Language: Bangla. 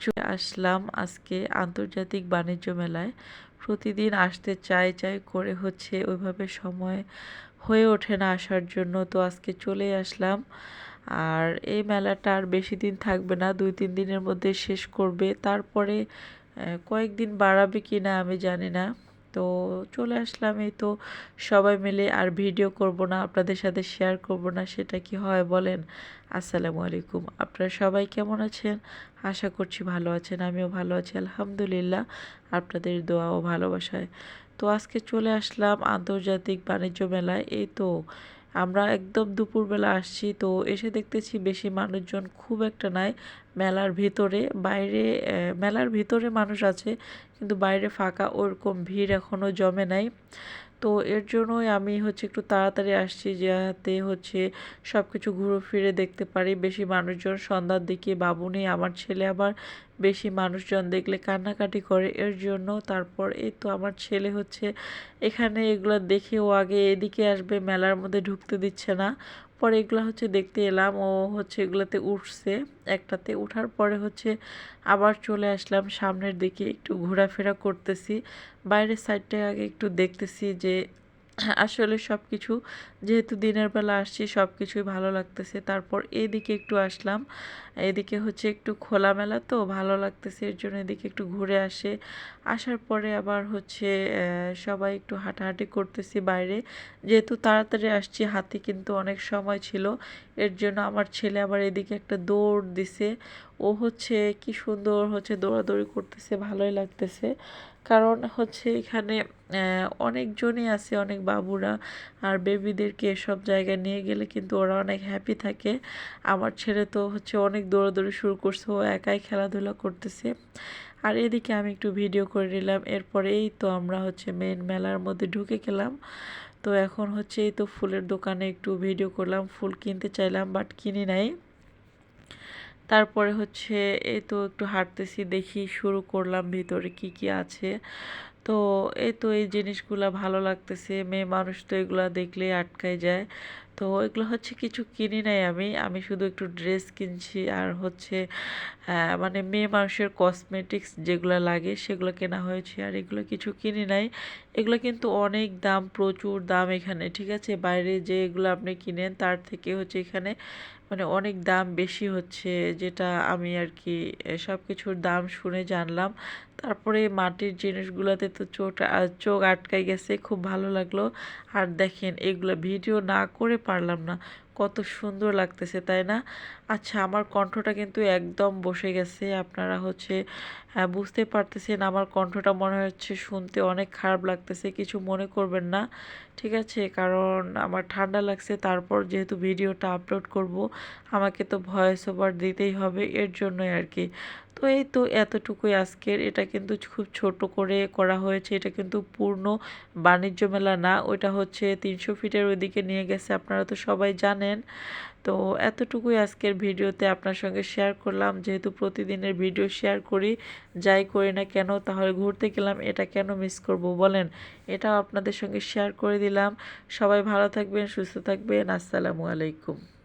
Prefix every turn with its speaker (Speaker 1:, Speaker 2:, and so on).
Speaker 1: চলে আসলাম আজকে আন্তর্জাতিক বাণিজ্য মেলায়। প্রতিদিন আসতে চাই চাই করে হচ্ছে ওইভাবে সময় হয়ে ওঠে না আসার জন্য। তো আজকে চলে আসলাম। আর এই মেলাটা আর বেশি দিন থাকবে না, দুই, তিন দিনের মধ্যে শেষ করবে। তারপরে কয়েকদিন বাড়াবে কি না আমি জানি না। তো চলে আসলাম এই তো সবাই মিলে আর ভিডিও করব না, আপনাদের সাথে শেয়ার করব না, সেটা কি হয় বলেন। আসসালামু আলাইকুম, আপনারা সবাই কেমন আছেন? আশা করছি ভালো আছেন, আমিও ভালো আছি, আলহামদুলিল্লাহ, আপনাদের দোয়া ও ভালোবাসায়। তো আজকে চলে আসলাম আন্তর্জাতিক বাণিজ্য মেলায়, এই তো আমরা একদম দুপুরবেলা আসছি, তো এসে দেখতেছি বেশি মানুষজন খুব একটা নাই। মেলার ভিতরে, বাইরে মেলার ভিতরে মানুষ আছে, কিন্তু বাইরে ফাঁকা, ওরকম ভিড় এখনও জমে নাই। তো এর জন্যই আমি হচ্ছে একটু তাড়াতাড়ি আসছি, যাতে হচ্ছে সব কিছু ঘুরে ফিরে দেখতে পারি। বেশি মানুষজন, সন্ধ্যার দিকে বাবু নেই, আমার ছেলে আবার বেশি মানুষজন দেখলে কান্নাকাটি করে এর জন্য। তারপর এই তো আমার ছেলে হচ্ছে এখানে এগুলো দেখে ও আগে এদিকে আসবে, মেলার মধ্যে ঢুকতে দিচ্ছে না। পরে এগুলো হচ্ছে দেখতে এলাম, ও হচ্ছে এগুলোতে উঠছে। একটাতে উঠার পরে হচ্ছে আবার চলে আসলাম সামনের দিকে একটু ঘোরাফেরা করতেছি। বাইরের সাইডটায় আগে একটু দেখতেছি যে আসলে সব কিছু যেহেতু দিনের বেলা আসছি সব কিছুই ভালো লাগতেছে। তারপর এদিকে একটু আসলাম। এদিকে হচ্ছে একটু খোলামেলা তো, ভালো লাগতেছে। এর জন্য এদিকে একটু ঘুরে আসে। আসার পরে আবার হচ্ছে সবাই একটু হাঁটাহাঁটি করতেছি বাইরে। যেহেতু তাড়াতাড়ি আসছি, হাতে কিন্তু অনেক সময় ছিল। এর জন্য আমার ছেলে আবার এদিকে একটা দৌড় দিছে। ও হচ্ছে কি সুন্দর হচ্ছে দৌড়াদৌড়ি করতেছে, ভালোই লাগতেছে। কারণ হচ্ছে এখানে অনেকজনই আছে, অনেক বাবুরা আর বেবিদেরকে এসব জায়গায় নিয়ে গেলে কিন্তু ওরা অনেক হ্যাপি থাকে। আমার ছেলে তো হচ্ছে অনেক দৌড়াদৌড়ি শুরু করছে, ও একাই খেলাধুলা করতেছে। আর এদিকে আমি একটু ভিডিও করে নিলাম, এরপরে এই তো আমরা হচ্ছে মেন মেলার মধ্যে ঢুকে গেলাম। তো এখন হচ্ছে এই তো ফুলের দোকানে একটু ভিডিও করলাম, ফুল কিনতে চাইলাম বাট কিনি নাই। তারপরে হচ্ছে এই তো একটু হাঁটতেছি, দেখি শুরু করলাম ভিতরে কি কি আছে। তো এই তো এই জিনিসগুলা ভালো লাগতেছে, মেয়ে মানুষ তো এগুলা দেখলেই আটকায় যায়। তো এগুলো হচ্ছে কিছু কিনি নাই আমি। আমি শুধু একটু ড্রেস কিনছি আর হচ্ছে মানে মেয়ে মানুষের কসমেটিক্স যেগুলো লাগে সেগুলো কেনা হয়েছে আর এগুলো কিছু কিনি নাই। এগুলো কিন্তু অনেক দাম, প্রচুর দাম এখানে, ঠিক আছে? বাইরে যে এগুলো আপনি কিনেন তার থেকে হচ্ছে এখানে মানে অনেক দাম বেশি হচ্ছে যেটা আমি আর কি সব কিছুর দাম শুনে জানলাম। তারপরে মাটির জিনিসগুলোতে তো চোখ চোখ আটকাই গেছে, খুব ভালো লাগল। আর দেখেন এগুলো ভিডিও না করে পারলাম না। কত সুন্দর লাগতেছে, তাই না? আচ্ছা আমার কণ্ঠটা কিন্তু একদম বসে গেছে। আপনারা হচ্ছে বুঝতে পারতেছেন আমার কণ্ঠটা মনে হচ্ছে শুনতে অনেক খারাপ লাগতেছে, কিছু মনে করবেন না, ঠিক আছে? কারণ আমার ঠান্ডা লাগছে, তারপর যেহেতু ভিডিওটা আপলোড করব, আমাকে তো ভয়েস ওভার দিতেই হবে, এর জন্যই আর কি। তো এই তো এতটুকুই আজকের। এটা কিন্তু খুব ছোট করে করা হয়েছে। এটা কিন্তু পূর্ণ বাণিজ্য মেলা না, ওইটা হচ্ছে তিনশো ফিটের ওইদিকে নিয়ে গেছে, আপনারা তো সবাই জানেন। তো এতটুকুই আজকের ভিডিওতে আপনার সঙ্গে শেয়ার করলাম। যেহেতু প্রতিদিনের ভিডিও শেয়ার করি, যাই করি না কেন, তাহলে ঘুরতে গেলাম, এটা কেন মিস করব বলেন? এটাও আপনাদের সঙ্গে শেয়ার করে দিলাম। সবাই ভালো থাকবেন, সুস্থ থাকবেন। আসসালামু আলাইকুম।